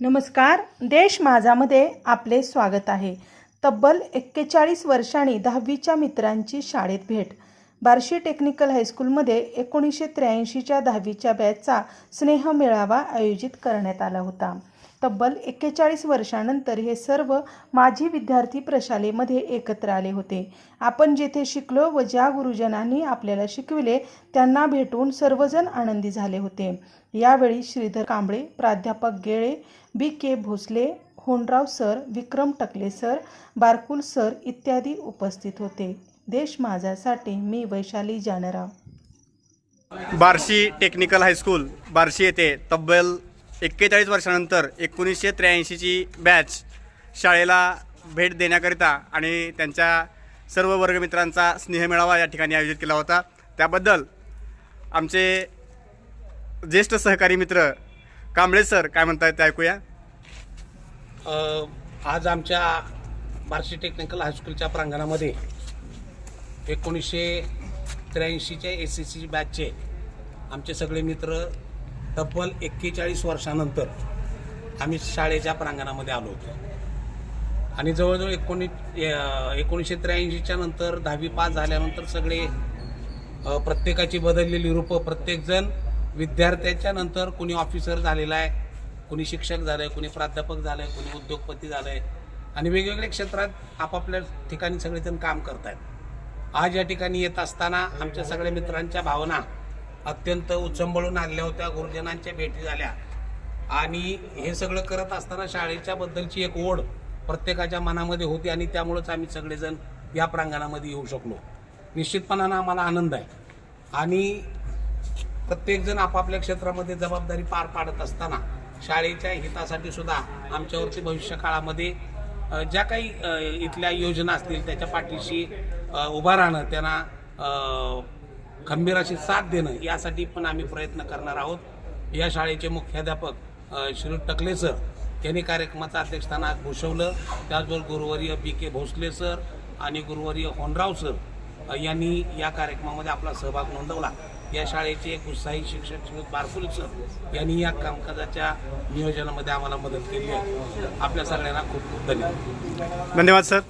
नमस्कार देश माझामध्ये आपले स्वागत आहे. तब्बल एक्केचाळीस वर्षांनी दहावीच्या मित्रांची शाळेत भेट. बार्शी टेक्निकल हायस्कूलमध्ये एकोणीसशे त्र्याऐंशीच्या दहावीच्या बॅचचा स्नेह मेळावा आयोजित करण्यात आला होता. तब्बल एक्केचाळीस वर्षानंतर हे सर्व माजी विद्यार्थी प्रशालेमध्ये एकत्र आले होते. आपण जेथे शिकलो व ज्या गुरुजनांनी आपल्याला शिकविले त्यांना भेटून सर्वजण आनंदी झाले होते. यावेळी श्रीधर कांबळे प्राध्यापक Gele B K Bhosale Honrao sir Vikram Takle sir Barkul sir इत्यादी उपस्थित होते. देश माझ्यासाठी मी Vaishali Janrao. Barshi technical high school Barshi येथे तब्बल एक्केचाळीस वर्षानंतर एकोणीसशे त्र्याऐंशीची बॅच शाळेला भेट देण्याकरिता आणि त्यांच्या सर्व वर्गमित्रांचा स्नेहमेळावा या ठिकाणी आयोजित केला होता. त्याबद्दल आमचे ज्येष्ठ सहकारी मित्र कांबळे सर काय म्हणतात ते ऐकूया. आज आमच्या बार्शी टेक्निकल हायस्कूलच्या प्रांगणामध्ये एकोणीसशे त्र्याऐंशीच्या एस एस सी बॅचचे आमचे सगळे मित्र तब्बल एक्केचाळीस वर्षानंतर आम्ही शाळेच्या प्रांगणामध्ये आलो होतो. आणि जवळजवळ एकोणीस एकोणीसशे त्र्याऐंशीच्या नंतर दहावी पास झाल्यानंतर सगळे प्रत्येकाची बदललेली रूपं प्रत्येकजण विद्यार्थ्याच्या नंतर कोणी ऑफिसर झालेला आहे कोणी शिक्षक झालं आहे कोणी प्राध्यापक झालं आहे कोणी उद्योगपती झालं आहे आणि वेगवेगळ्या क्षेत्रात आपापल्या ठिकाणी सगळेजण काम करत आहेत आज या ठिकाणी येत असताना आमच्या सगळ्या मित्रांच्या भावना अत्यंत उचंबळून आणल्या होत्या गुरुजनांच्या भेटी झाल्या. आणि हे सगळं करत असताना शाळेच्या बद्दलची एक ओढ प्रत्येकाच्या मनामध्ये होती आणि त्यामुळंच आम्ही सगळेजण या प्रांगणामध्ये येऊ शकलो. निश्चितपणानं आम्हाला आनंद आहे. आणि प्रत्येकजण आपापल्या क्षेत्रामध्ये जबाबदारी पार पाडत असताना शाळेच्या हितासाठी सुद्धा आमच्यावरती भविष्य काळामध्ये ज्या काही इथल्या योजना असतील त्याच्या पाठीशी उभा राहणं त्यांना खंबीराशी साथ देणं यासाठी पण आम्ही प्रयत्न करणार आहोत. या शाळेचे मुख्याध्यापक श्री टकले सर यांनी कार्यक्रमाचं अध्यक्षस्थान आज भूषवलं. त्याचबरोबर गुरुवर्य बी के भोसले सर आणि गुरुवर्य होनराव सर यांनी या कार्यक्रमामध्ये आपला सहभाग नोंदवला. या शाळेचे एक उत्साही शिक्षक श्री बारकुल सर यांनी या कामकाजाच्या नियोजनामध्ये आम्हाला मदत केली आहे. आपल्या सगळ्यांना खूप खूप धन्यवाद. धन्यवाद सर.